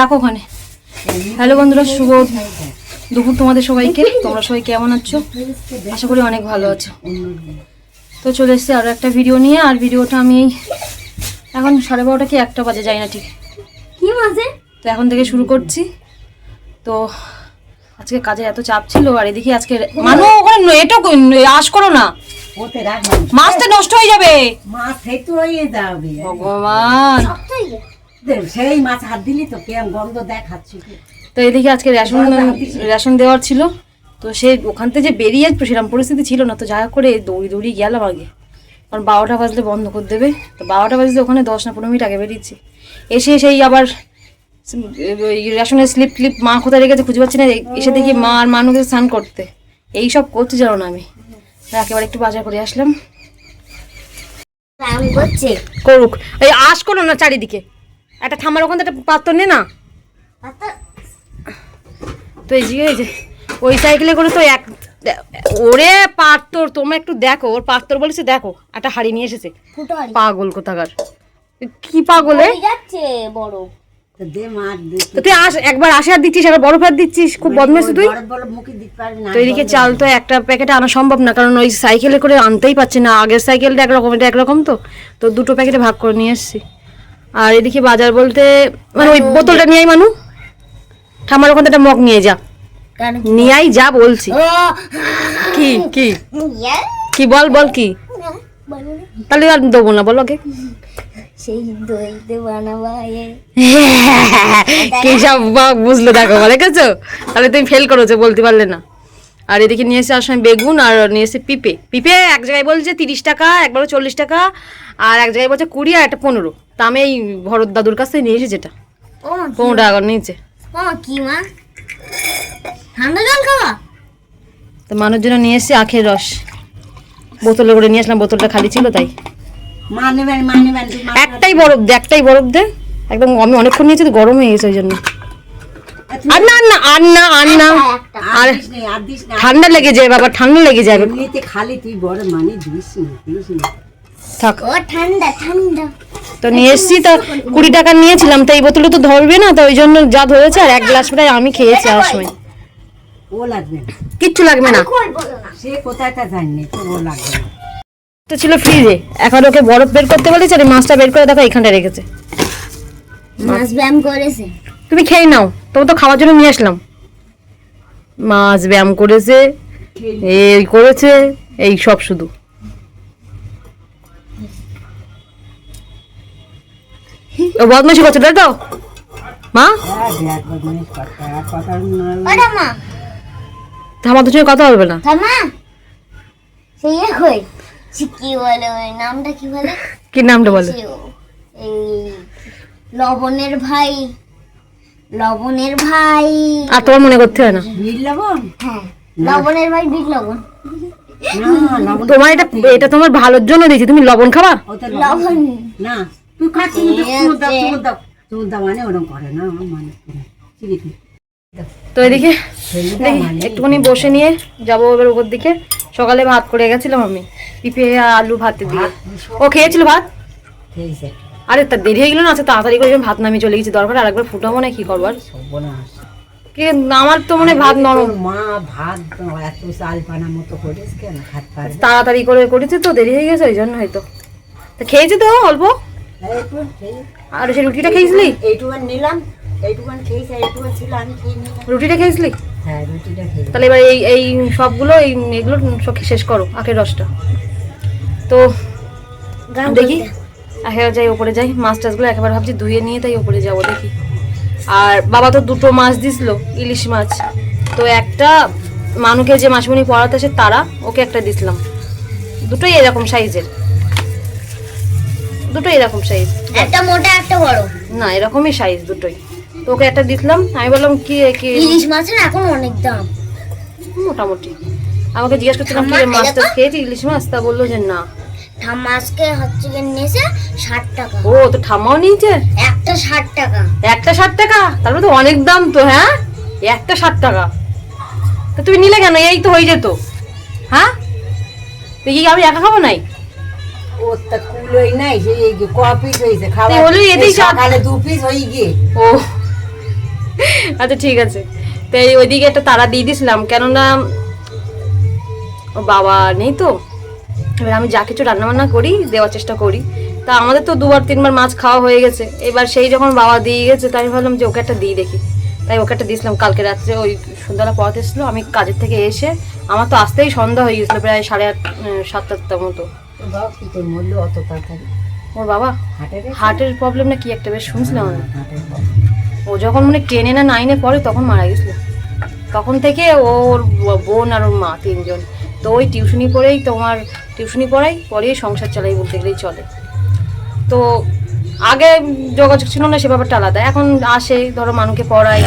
রাখো ওখানে। হ্যালো বন্ধুরা শুভ দুপুর। তোমাদের সবাইকে। তোমরা সবাই কেমন আছো? আশা করি অনেক ভালো আছো। তো চলে এসেছি আরও একটা ভিডিও নিয়ে। আর ভিডিওটা আমি এখন সাড়ে বারোটা কি একটা বাজে যাই না ঠিক। কি তো এখন থেকে শুরু করছি। তো আজকে কাজে এত চাপ ছিল আর এদিকে আজকে মানু ওখানে এটা আশ করো না। মাছটা নষ্ট হয়ে যাবে। মাছ হয়ে যাবে। ভগবান। দেখ, সেই মাছ হাত দিলি তো কেমন গন্ধ দেখাচ্ছি তো এদিকে আজকে রেশন রেশন দেওয়ার ছিল। তো সে ওখান থেকে যে বেরিয়ে সেরকম পরিস্থিতি ছিল না। তো যা হোক করে দৌড়ি দৌড়ি গেলাম আগে। কারণ বারোটা বাজলে বন্ধ করে দেবে। তো বারোটা বাজলে ওখানে দশ না পনেরো মিনিট আগে বেরিয়েছি। এসে সেই আবার রেশনের স্লিপ ক্লিপ মা কোথায় রেখেছে খুঁজে পাচ্ছি না। এসে দেখি মা আর মানুষকে স্নান করতে। এই সব করতে জানো না আমি। একেবারে একটু বাজার করে আসলাম। করুক। এই আশ করো না চারিদিকে। একটা থামার ওখান থেকে একটা পাত্র নে না। তো এই যে ওই সাইকেলে করে তো এক ওরে পাত্তর তোমরা একটু দেখো ওর পাত্তর বলেছে দেখো একটা হাড়ি নিয়ে এসেছে। পাগল কোথাকার। কি পাগলে যাচ্ছে বড়। তুই আস একবার আসে আর দিচ্ছিস একবার বরফ আর দিচ্ছিস খুব বদমেশ তুই? তো এদিকে চাল তো একটা প্যাকেটে আনা সম্ভব না কারণ ওই সাইকেলে করে আনতেই পারছে না আগের সাইকেলটা একরকম এটা একরকম তো। তো দুটো প্যাকেটে ভাগ করে নিয়ে এসেছি। আর এদিকে বাজার বলতে মানে ওই বোতলটা নিয়ে আই মানু। ঠাম্মার ওখান থেকে মগ নিয়ে যা। কেন নিয়ে আই যা বলছি। কি কি? কি বল বল কি? তাহলে আর দেবো না বলো ওকে। কি সব বুঝলো দেখো বলে গেছো তাহলে তুমি ফেল করেছ বলতে পারলে না। আর এদিকে নিয়ে এসে আসলে বেগুন আর নিয়ে এসে পিপে। পিপে এক জায়গায় বলছে তিরিশ টাকা একবারও চল্লিশ টাকা আর এক জায়গায় বলছে কুড়ি আর একটা পনেরো। তা আমি এই ভরত দাদুর কাছ থেকে নিয়ে এসেছি যেটা পনেরো টাকা নিয়েছে। ও কি মা? ঠান্ডা জল খাওয়া? তো মানুষের জন্য নিয়ে এসেছি আখের রস। বোতলে করে নিয়ে আসলাম বোতলটা খালি ছিল তাই। একটাই বরফ দে একটাই বরফ দে। একদম আমি অনেকক্ষণ নিয়েছি তো গরম হয়ে গেছে ওই জন্য। আর না না আর না না ঠান্ডা লেগে যায় বাবা ঠান্ডা লেগে যাবে এমনিতে খালি তুই বড় মানে দিস না দিস না। থাক। ও ঠান্ডা ঠান্ডা। তো নিয়ে এসছি তো কুড়ি টাকা নিয়েছিলাম তো এই বোতলে তো ধরবে না তো ওই জন্য যা ধরেছে আর এক গ্লাস প্রায় আমি খেয়েছি আর সময়। ও লাগবে না। কিচ্ছু লাগবে না। সে কোথায় তা জানি তো ও লাগবে না। তো ছিল ফ্রিজে। এখন ওকে বরফ বের করতে বলেছে আর মাছটা বের করে দেখো এখানটা রেখেছে। মাছ ব্যায়াম করেছে। তুমি খেয়ে নাও তোমার তো খাওয়ার জন্য নিয়ে আসলাম। মাছ ব্যায়াম করেছে এই করেছে এই সব শুধু। ও বদমাসি করছে তাই তো? মা? হ্যাঁ দেখ বদমাইশ কথা বলবে না। থামা কি বলে নামটা কি বলে? কি নামটা বলে? লবণের ভাই। লবণের ভাই। আর তোমার মনে করতে হয় না? লবণ? হ্যাঁ লবণের ভাই বিট লবণ। তোমার এটা এটা তোমার ভালোর জন্য দিয়েছি। তুমি লবণ খাবা? তো লবণ। লবণ। না তুই খাচ্ছিস না, এই চুমুর দাও দাও। দাও মানে ওরকম করে না মানে ঠিক আছে তো এদিকে মানে। একটুখানি বসে নিয়ে যাব এবার উপর দিকে। সকালে ভাত করে গেছিলাম আমি। পিঁপে আলু ভাতে দিয়ে। ও খেয়েছিল ভাত? খেয়েছে। আরে তা দেরি হয়ে গেল না? আচ্ছা তাড়াতাড়ি করে ভাত নামিয়ে চলে গেছি দরকার আর একবার ফুটাবো না কি করব আর কি আমার তো মনে ভাত নরম। মা ভাত এত চাল পানা মতো করিস কেন? পারবে তাড়াতাড়ি করে করেছি তো দেরি হয়ে গেছে ওই জন্য হয়তো। তা খেয়েছি তো অল্প? আর সে রুটিটা খেয়েছিলি? এইটুকান নিলাম এইটুকান খেয়েছে এইটুকান ছিল আমি খেয়ে রুটিটা খেয়েছিলি? হ্যাঁ রুটিটা খেয়ে তাহলে এবার এই এই সবগুলো এই এগুলো সব শেষ করো আখের রসটা। তো দেখি। একেবারে যাই ওপরে যাই। মাছ টাছগুলো একেবারে ভাবছি ধুয়ে নিয়ে তাই ওপরে যাব দেখি। আর বাবা তো দুটো মাছ দিছিল ইলিশ মাছ। তো একটা মানুকে যে মাছমণি পড়াতে আসে তারা ওকে একটা দিছিলাম। দুটোই এরকম সাইজের। দুটোই এরকম সাইজ। একটা মোটা একটা বড়। না এরকমই সাইজ দুটোই। তো ওকে একটা দিছিলাম আমি বললাম কি কি? ইলিশ মাছের এখন অনেক দাম। মোটামুটি। আমাকে জিজ্ঞেস করছিলাম কি রে, ঠাম্মা, মাছ টাছ এরকম? খেয়েছি ইলিশ মাছ? তা বলল যে না। ঠাম্মা আজকে হচ্ছে গিয়ে নিয়েছে ষাট টাকা। ও তো ঠাম্মাও নিয়েছে? একটা ষাট টাকা। একটা ষাট টাকা? তারপরে তো অনেক দাম তো হ্যাঁ? একটা ষাট টাকা। তো তুমি নিলে কেন? এই তো হয়ে যেত। হ্যাঁ? দেখি আমি একা খাব নাই? ওর তা কুলোই নাই যে ক পিস হয়েছে খাবার। এই হলো এতেই এই দু পিস হয়ে গিয়ে। ও। আচ্ছা ঠিক আছে। তো এই ওইদিকে একটা তারা দিয়ে দিয়েছিলাম কেননা ও বাবা নেই তো। এবার আমি যা কিছু রান্নাবান্না করি দেওয়ার চেষ্টা করি। তা আমাদের তো দুবার তিনবার মাছ খাওয়া হয়ে গেছে। এবার সেই যখন বাবা দিয়ে গেছে তাই আমি ভাবলাম যে ওকে একটা দিয়ে দেখি। তাই ওকে একটা দিয়েছিলাম। কালকে রাত্রে ওই সন্ধ্যাবেলা পড়াতে এসেছিল। আমি কাজের থেকে এসে আমার তো আসতেই সন্ধ্যা হয়ে গেছিল প্রায় সাড়ে আট উম, সাতটার মতো। ওর বাবা? হার্টের প্রবলেম না কি একটা? বেশ শুনছিলাম আমি। হাটের ও যখন মানে টেনে না নাইনে পড়ে তখন মারা গেছিল। তখন থেকে ওর বোন আর ওর মা তিনজন। তো ওই টিউশনি পড়েই তোমার টিউশনি পড়াই পরেই সংসার চালাই বলতে গেলেই চলে। তো আগে যোগাযোগ ছিল না, সে ব্যাপারটা আলাদা। এখন আসে, ধরো মানুষকে পড়াই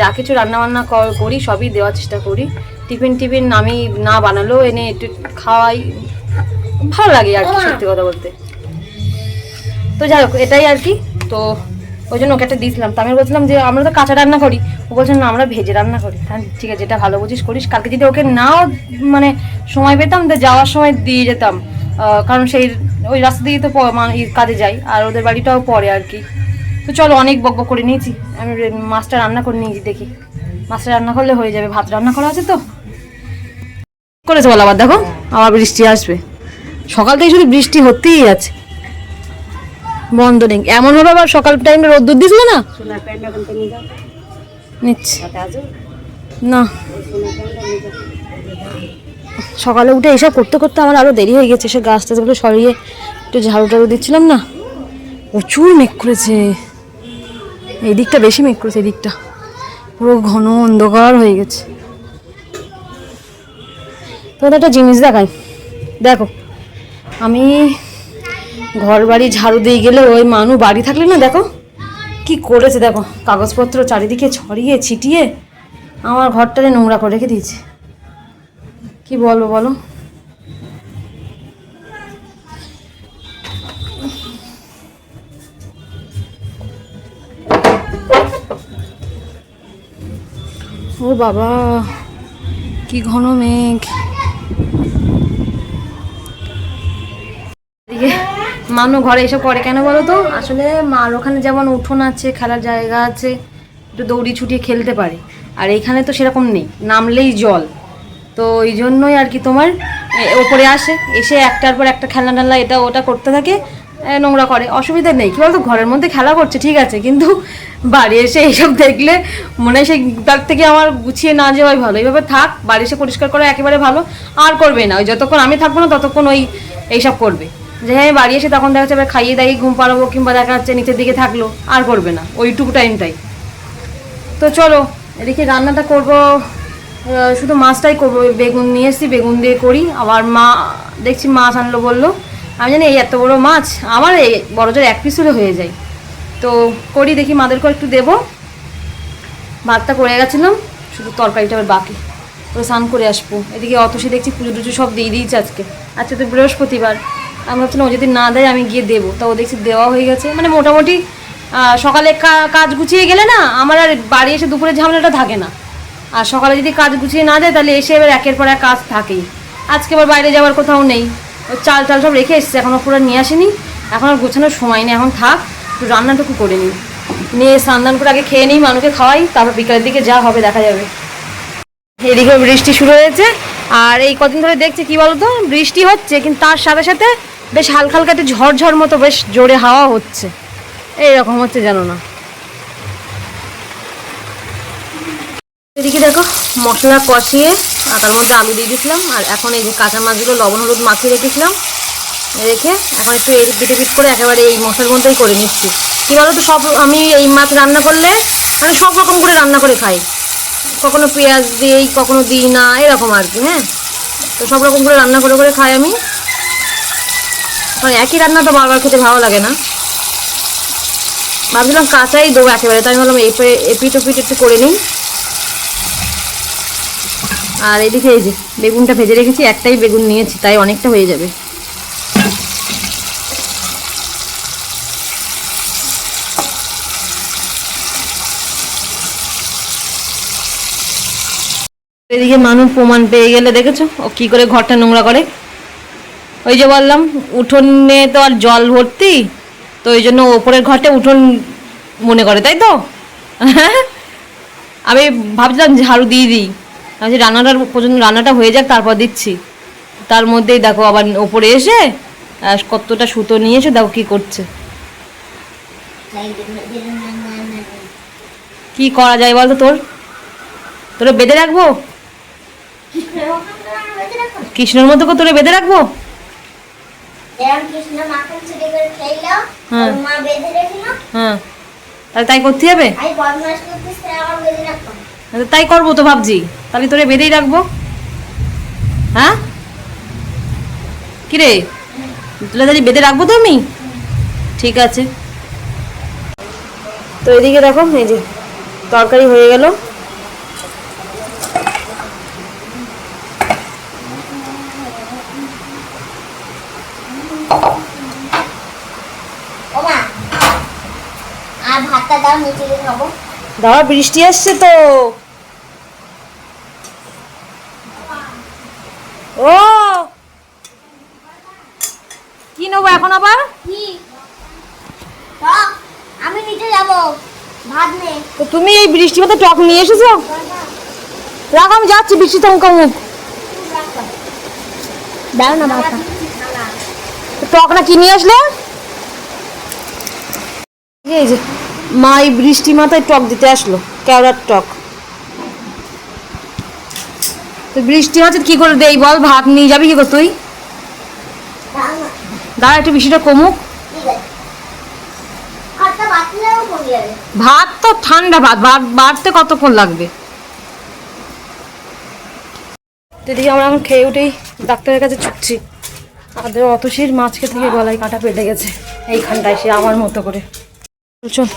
যা কিছু রান্না বান্না করি, সবই দেওয়ার চেষ্টা করি। টিফিন টিফিন আমি না বানালেও এনে একটু খাওয়াই, ভালো লাগে আর কি, সত্যি কথা বলতে। তো যাই হোক, এটাই আর কি। তো ওই জন্য ওকে একটা দিয়েছিলাম। তো আমি বলছিলাম যে, আমরা তো কাঁচা রান্না করি। ও বলছেন না, আমরা ভেজে রান্না করি। তাহলে ঠিক আছে যেটা ভালো বুঝিস, করিস। কালকে যদি ওকে নাও মানে সময় পেতাম, তো যাওয়ার সময় দিয়ে যেতাম। কারণ সেই, ওই রাস্তা দিয়ে তো কাজে যাই। আর ওদের বাড়িটাও পরে আর কি। তো চলো, অনেক বক বক করে নিয়েছি। আমি মাছটা রান্না করে নিয়েছি দেখি। মাছটা রান্না করলে হয়ে যাবে। ভাত রান্না করা আছে তো? করেছে বল আবার, দেখো। আবার বৃষ্টি আসবে। সকাল থেকে শুধু বৃষ্টি হতেই আছে বন্ধ নেই। এমন ভাবে আবার সকাল টাইমে রোদ্দুর দিছিল না নিচ্ছি। না। সকালে উঠে এসব করতে করতে আমার আরও দেরি হয়ে গেছে। সে গাছ টাছগুলো সরিয়ে একটু ঝাড়ু টাড়ু দিচ্ছিলাম না। প্রচুর মেঘ করেছে। এই দিকটা বেশি মেঘ করেছে এই দিকটা পুরো ঘন অন্ধকার হয়ে গেছে। তোমাদের একটা জিনিস দেখাই। দেখো আমি ঘর বাড়ি ঝাড়ু দিয়ে গেলে ওই মানু বাড়ি থাকলে না, দেখো, কি করেছে, দেখো, কাগজপত্র চারিদিকে ছড়িয়ে ছিটিয়ে আমার ঘরটারে নোংরা করে রেখে দিয়েছে। কি বলব বলো? ও বাবা, কি ঘন মেঘ। মানু ঘরে এসে পড়ে কেন বলো তো? আসলে মার ওখানে যেমন উঠোন আছে, খেলার জায়গা আছে, একটু দৌড়ি ছুটিয়ে খেলতে পারে। আর এইখানে তো সেরকম নেই, নামলেই জল। তো ওই জন্যই আর কি তোমার ওপরে আসে, এসে একটার পর একটা খেলনা টেলনা এটা ওটা করতে থাকে নোংরা করে। অসুবিধা নেই, কি বলতো, ঘরের মধ্যে খেলা করছে, ঠিক আছে, কিন্তু বাড়ি এসে এইসব দেখলে মনে হয় সেই তার থেকে আমার গুছিয়ে না যাওয়াই ভালো। এইভাবে থাক, বাড়ি এসে পরিষ্কার করা একেবারে ভালো, আর করবে না। ওই যতক্ষণ আমি থাকব না, ততক্ষণ ওই এইসব করবে। যে হ্যাঁ বাড়ি এসে তখন দেখা যাচ্ছে খাইয়ে দাইয়ে ঘুম পাড়াবো কিংবা দেখা যাচ্ছে নিচের দিকে থাকল, আর করবে না। ওইটুকু টাইমটাই তো চলো, এদিকে রান্নাটা করব শুধু মাছটাই করব। বেগুন নিয়ে এসেছি, বেগুন দিয়ে করি। আবার মা, দেখছি মাছ আনলো বলল। আমি জানি এই এত বড় মাছ, আমার এই বড় জোর এক পিস হলে হয়ে যায়। তো করি, দেখি মাদেরকেও একটু দেবো। ভাতটা করে গেছিলাম, শুধু তরকারিটা আবার বাকি। ওরা স্নান করে আসব। এদিকে অতসী দেখছি পুজো টুজো সব দিয়ে দিয়েছে আজকে। আচ্ছা তো বৃহস্পতিবার। আমি ভাবছিলাম ও যদি না দেয়, আমি গিয়ে দেবো। তা ও দেখছি দেওয়া হয়ে গেছে। মানে মোটামুটি সকালে কাজ গুছিয়ে গেলে না, আমার আর বাড়ি এসে দুপুরে ঝামেলাটা থাকে না। আর সকালে যদি কাজ গুছিয়ে না দেয়, তাহলে এসে এবার একের পর এক কাজ থাকেই। আজকে আবার বাইরে যাওয়ার কোথাও নেই। ওই চাল চাল সব রেখে এসছে এখনও পুরো নিয়ে আসেনি। এখন আর গোছানোর সময় নেই, এখন থাক, একটু রান্নাটুকু করে নিই। নিয়ে স্নান করে আগে খেয়ে নিই মানুষকে খাওয়াই, তারপর বিকালের দিকে যা হবে দেখা যাবে। এদিকে বৃষ্টি শুরু হয়েছে, আর এই কদিন ধরে দেখছি কি বলতো, বৃষ্টি হচ্ছে, কিন্তু তার সাথে সাথে বেশ হালকা হালকা একটু ঝড়ঝড় মতো বেশ জোরে হাওয়া হচ্ছে। এইরকম হচ্ছে জানো না। এদিকে দেখো, মশলা কষিয়ে তার মধ্যে আলু দিয়ে দিয়েছিলাম, আর এখন এই যে কাঁচা মাছগুলো, লবণ, হলুদ মাখিয়ে রেখেছিলাম, রেখে এখন একটু এই পিট করে একেবারে এই মশলার মধ্যেই করে নিচ্ছি। কী বলো তো সব আমি এই মাছ রান্না করলে মানে সব রকম করে রান্না করে খাই। কখনো পেঁয়াজ দিই, কখনো দিই না, এরকম আর কি হ্যাঁ? তো সব রকম করে রান্না করে করে খাই আমি। কারণ একই রান্না তো বারবার খেতে ভালো লাগে না। ভাবছিলাম কাঁচাই দেবো একেবারে, তাই ভাবলাম এপে এপিট ওপিট একটু করে নিই। আর এদিকে এই যে, বেগুনটা ভেজে রেখেছি, একটাই বেগুন নিয়েছি, তাই অনেকটা হয়ে যাবে। এদিকে মানুষ প্রমাণ পেয়ে গেলে দেখেছ, ও কি করে ঘরটা নোংরা করে। ওই যে বললাম, উঠোনে তো আর জল ভর্তি, তো ওই জন্য ওপরের ঘরটা উঠোন মনে করে, তাই তো? আমি ভাবছিলাম ঝাড়ু দিয়ে দিই। যে রান্নাটার পর্যন্ত রান্নাটা হয়ে যাক, তারপর দিচ্ছি। তার মধ্যেই দেখো আবার ওপরে এসে কতটা সুতো নিয়ে এসে দেখো কি করছে। কি করা যায় বলতো তোর? তোরা বেঁধে রাখব? কৃষ্ণর মতো করে তোরে বেঁধে রাখব? যেরকম কৃষ্ণ মাখন ছুটি করে খেলো হ্যাঁ। মা বেঁধে রেখেছিল হ্যাঁ। তাহলে তাই করতে হবে? আমি করতেছি বেঁধে তাই করব তো ভাবছি। তাহলে তোরে বেঁধেই রাখব। হ্যাঁ? কিরে? তাহলে তাহলে বেঁধে রাখব তো আমি? ঠিক আছে। তো এদিকে দেখো এই যে তরকারি হয়ে গেল ও মা আর ভাতটা দাও নিচে দিয়ে খাব দাঁড়া বৃষ্টি আসছে তো। ও! কি নেব এখন আবার? আমি নিচে যাব। ভাত নেই তো তুমি এই বৃষ্টি মতো টক নিয়ে এসেছ? রাখ আমি যাচ্ছি বৃষ্টি তখন কমুক দাও না টক না কি নিয়ে আসলে? এই যে মা এই বৃষ্টি মাথায় টক দিতে আসলো, কেওড়ার টক। তো বৃষ্টি হচ্ছে, কি করে দেই বল, ভাত নিয়ে যাবি কি করে তুই? দাঁড়া একটু বৃষ্টিটা কমুক। ভাত তো ঠান্ডা ভাত ভাত বাড়তে কতক্ষণ লাগবে? দিদি আমরা এখন খেয়ে উঠেই ডাক্তারের কাছে ছুটছি। আমাদের অতসীর মাছ খেতে গিয়ে গলায় কাঁটা পেটে গেছে, এইখানটায় সে আমার মতো করে। চল।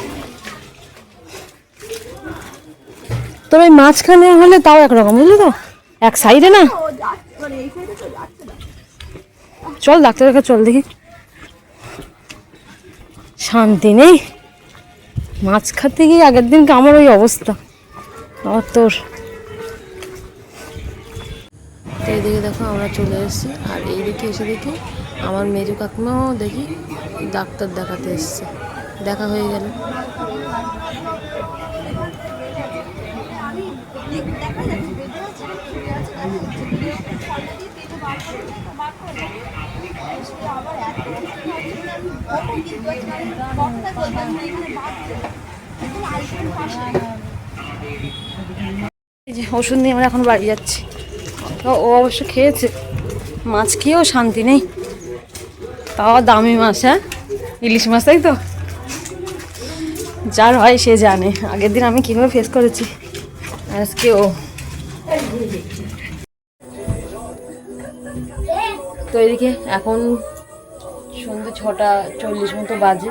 তবে এই মাঝখানে হলে তাও একরকম, বুঝলি তো? এক সাইডে না? চল ডাক্তারের কাছে চল দেখি। শান্তি নেই। মাছ খাতে গিয়ে আগের দিনকে আমার ওই অবস্থা। আমার তোর? এইদিকে দেখো, আমরা চলে এসেছি। আর এইদিকে এসে দেখি, আমার মেজু কাকিমাও দেখি ডাক্তার দেখাতে এসছে। দেখা হয়ে গেল। ওষুধ নিয়ে আমরা এখন বাড়ি যাচ্ছি। তো ও অবশ্য খেয়েছে। মাছ খেয়েও শান্তি নেই। তাও দামি মাছ হ্যাঁ? ইলিশ মাছ, তাই তো? যার হয় সে জানে। আগের দিন আমি কীভাবে ফেস করেছি। আজকে ও। তো এদিকে এখন সন্ধ্যে ছটা চল্লিশ মতো বাজে।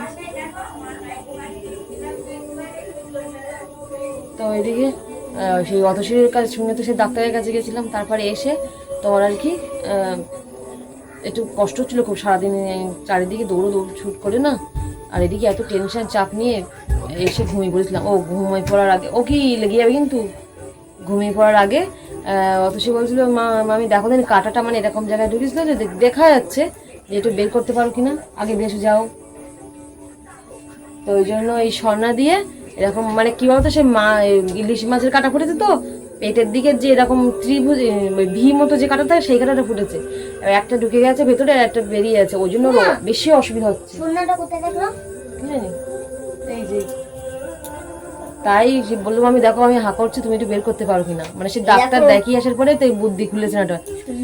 তো এদিকে সেই অতসীর কাছে শুনে তো সেই ডাক্তারের কাছে গেছিলাম, তারপরে এসে তোমার আর কি একটু কষ্ট হচ্ছিল খুব সারাদিন চারিদিকে দৌড়ো দৌড় ছুট করে না, আর এদিকে এত টেনশন চাপ নিয়ে এসে ঘুমিয়ে পড়েছিলাম। ও ঘুমিয়ে পড়ার আগে, ও কি লেগে যাবে কিন্তু? ঘুমিয়ে পড়ার আগে অতসী বলছিল, মা আমি দেখো দিন কাটাটা মানে এরকম জায়গায় ঢুকেছিল যে দেখা যাচ্ছে। যে একটু বের করতে পারো কিনা? আগে বেসে যাও। তো ওই জন্য এই স্বর্ণা দিয়ে এরকম মানে কি বলতো সে মা ইলিশ মাছের কাটা ফুটেছে তো পেটের দিকে যে এরকম ত্রিভুজ ভি মতো যে কাটা থাকে সেই কাটাটা ফুটেছে। একটা ঢুকে গেছে ভেতরে আর একটা বেরিয়ে আছে। ওই জন্য বেশি অসুবিধা হচ্ছে। এই যে তাই সে বললাম আমি দেখো আমি হা করছি তুমি একটু বের করতে পারো কিনা? মানে সে ডাক্তার দেখিয়ে আসার পরে তো বুদ্ধি খুলেছে না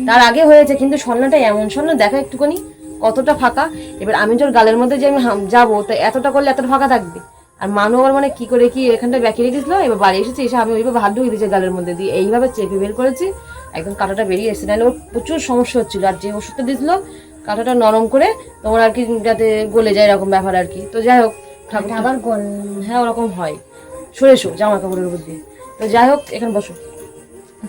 তার আগে হয়েছে কিন্তু স্বর্ণটা এমন স্বর্ণ দেখা একটুখানি। কতটা ফাঁকা। এবার আমি তোর গালের মধ্যে যে আমি যাব তো এতটা করলে এতটা ফাঁকা থাকবে? আর মানু আবার মানে কি করে কি এখানটা ব্যাকে রেখেছিল এবার বাড়ি এসেছে এসে আমি ওইভাবে হাত ঢুকে দিয়েছি গালের মধ্যে দিয়ে। এইভাবে চেপে বের করেছি একদম কাঁটাটা বেরিয়ে এসেছে। নাহলে ওর প্রচুর সমস্যা হচ্ছিল। আর যে ওষুধটা দিয়েছিল কাঁটাটা নরম করে তোমার আর কি যাতে গলে যায় এরকম ব্যাপার আর কি। তো যাই হোক ঠাকুর আবার হ্যাঁ ওরকম হয়। সরে এসো জামা কাপড়ের উপর দিয়ে। তো যাই হোক এখানে বসো।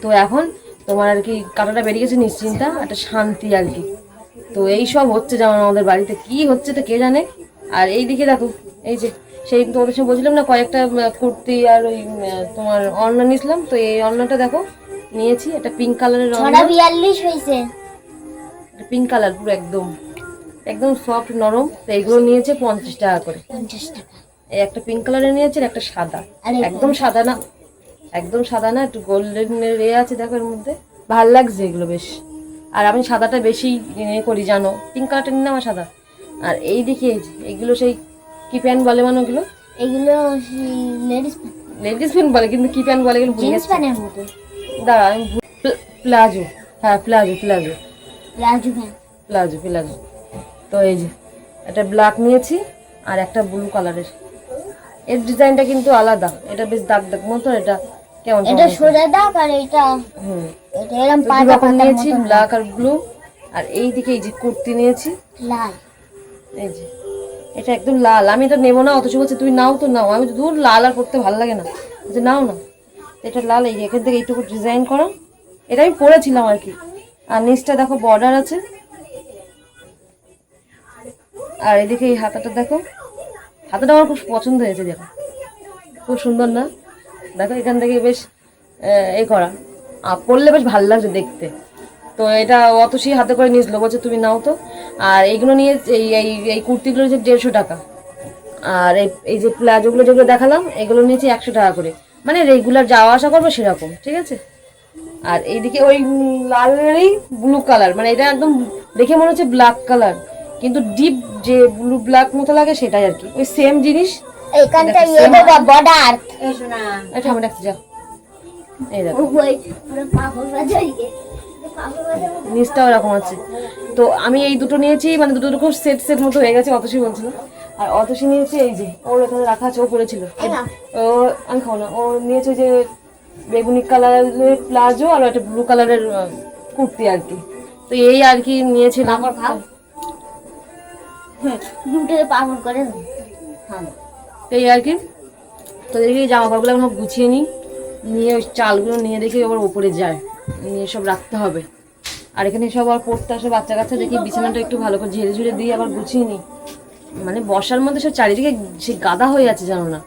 তো এখন তোমার আর কি কাঁটাটা বেরিয়ে গেছে নিশ্চিন্তা। একটা শান্তি আর কি। তো এই সব হচ্ছে যেমন আমাদের বাড়িতে কি হচ্ছে তো কে জানে? আর এই দিকে দেখো এই যে সেই তোমাদের সঙ্গে বলছিলাম না কয়েকটা কুর্তি আর ওই তোমার অন্না নিয়েছিলাম তো এই অন্নাটা দেখো নিয়েছি একটা পিঙ্ক কালারের ছটা বিয়াল্লিশ হয়েছে পিঙ্ক কালার পুরো একদম একদম সফট নরম তো এইগুলো নিয়েছে পঞ্চাশ টাকা করে। পঞ্চাশ টাকা। এই একটা পিঙ্ক কালারের নিয়েছে একটা সাদা। একদম সাদা না একদম সাদা না একটু গোল্ডেন এ আছে দেখো এর মধ্যে। ভালো লাগছে এগুলো বেশ। আর আমি সাদাটা বেশি করি জানো? পিঙ্ক কালারটা নিলাম আমার সাদা? আর এই দিকে এগুলো সেই কি প্যান্ট বলে মানে ওগুলো? এগুলো লেডিস লেডিস প্যান্ট। বলে কিন্তু কি প্যান্ট বলে এগুলো জিন্স প্যান্টের মতো। দাঁড়া আমি প্লাজো। হ্যাঁ palazzo palazzo. Palazzo palazzo palazzo. তো এই যে একটা ব্ল্যাক নিয়েছি আর একটা ব্লু কালারের এর। ডিজাইনটা কিন্তু আলাদা। এটা বেশ দাগ দাগ মতো এটা কেমন এটা সোজা দাগ আর এটা হুম। তো পাতা নিয়েছি ব্ল্যাক আর ব্লু। আর এই দিকে এই যে কুর্তি নিয়েছি। লাল। এই যে। এটা একদম লাল। আমি এটা নেব না অথচ বলছে তুমি নাও তো নাও। আমি তো দূর লাল আর পরতে ভালো লাগে না। বলছে নাও না। এটা লাল এই এখান থেকে এইটুকু ডিজাইন করা। এটা আমি পরেছিলাম আর কি। আর নিচটা দেখো বর্ডার আছে। আর এদিকে এই হাতাটা দেখো। হাতাটা আমার খুব পছন্দ হয়েছে দেখো। খুব সুন্দর না? দেখো এখান থেকে বেশ এ করা। পরলে বেশ ভালো লাগছে দেখতে। তো এটা অত সেই হাতে করে নিয়েছিল বলছে তুমি নাও তো। আর এইগুলো নিয়ে এই এই এই কুর্তিগুলো হচ্ছে দেড়শো টাকা। আর এই এই যে প্লাজোগুলো যেগুলো দেখালাম এগুলো নিয়েছি একশো টাকা করে। মানে রেগুলার যাওয়া আসা করব সেরকম ঠিক আছে? আর এইদিকে ওই লালেরই ব্লু কালার মানে এটা একদম দেখে মনে হচ্ছে ব্ল্যাক কালার কিন্তু ডিপ যে ব্লু ব্ল্যাক মতো লাগে সেটাই আর কি। ওই সেম জিনিস। এখানটা ইয়ে বর্ডার এটা আমি রাখতে যাও। নিচটাও এরকম আছে। তো আমি এই দুটো নিয়েছি মানে দুটো দুটো সেট সেট মতো হয়ে গেছে অতসী বলছিল। আর অতসী নিয়েছে এই যে ওর এখানে রাখা আছে ও করেছিল ও আমি খাব না। ও নিয়েছে যে বেগুনি কালারের প্লাজো আর একটা ব্লু কালারের কুর্তি আর কি। তো এই আর কি নিয়েছিলাম। খাও? হ্যাঁ। তো এই আর কি। তো দেখি জামা কাপড়গুলো এখন গুছিয়ে নিই। নিয়ে ওই চালগুলো নিয়ে দেখি আবার ওপরে যায়। নিয়ে সব রাখতে হবে। আর এখানে সব আর পড়তে আসে বাচ্চা কাচ্চা দেখি বিছানাটা একটু ভালো করে ঝেড়ে ঝুড়ে দিয়ে আবার গুছিয়ে নিই। মানে বর্ষার মধ্যে সব চারিদিকে সে গাদা হয়ে আছে জানো না।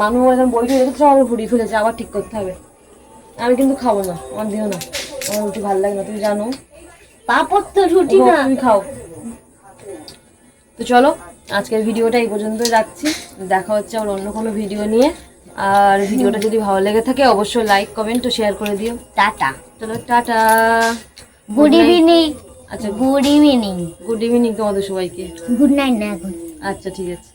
মানুষ এখন বইটা রেখে সব আবার ঘুরিয়ে ফেলেছে আবার ঠিক করতে হবে। আমি কিন্তু খাব না আমার দিও না। আমার রুটি ভালো লাগে না তুমি জানো। তারপর তো রুটি না। তুমি খাও। তো চলো আজকের ভিডিওটা এই পর্যন্তই রাখছি। দেখা হচ্ছে আবার অন্য কোনো ভিডিও নিয়ে। আর ভিডিওটা যদি ভালো লেগে থাকে অবশ্যই লাইক কমেন্ট ও শেয়ার করে দিও। টাটা। চলো টাটা। গুড ইভিনিং আচ্ছা গুড ইভিনিং গুড ইভিনিং তোমাদের সবাইকে। গুড নাইট না আচ্ছা ঠিক আছে।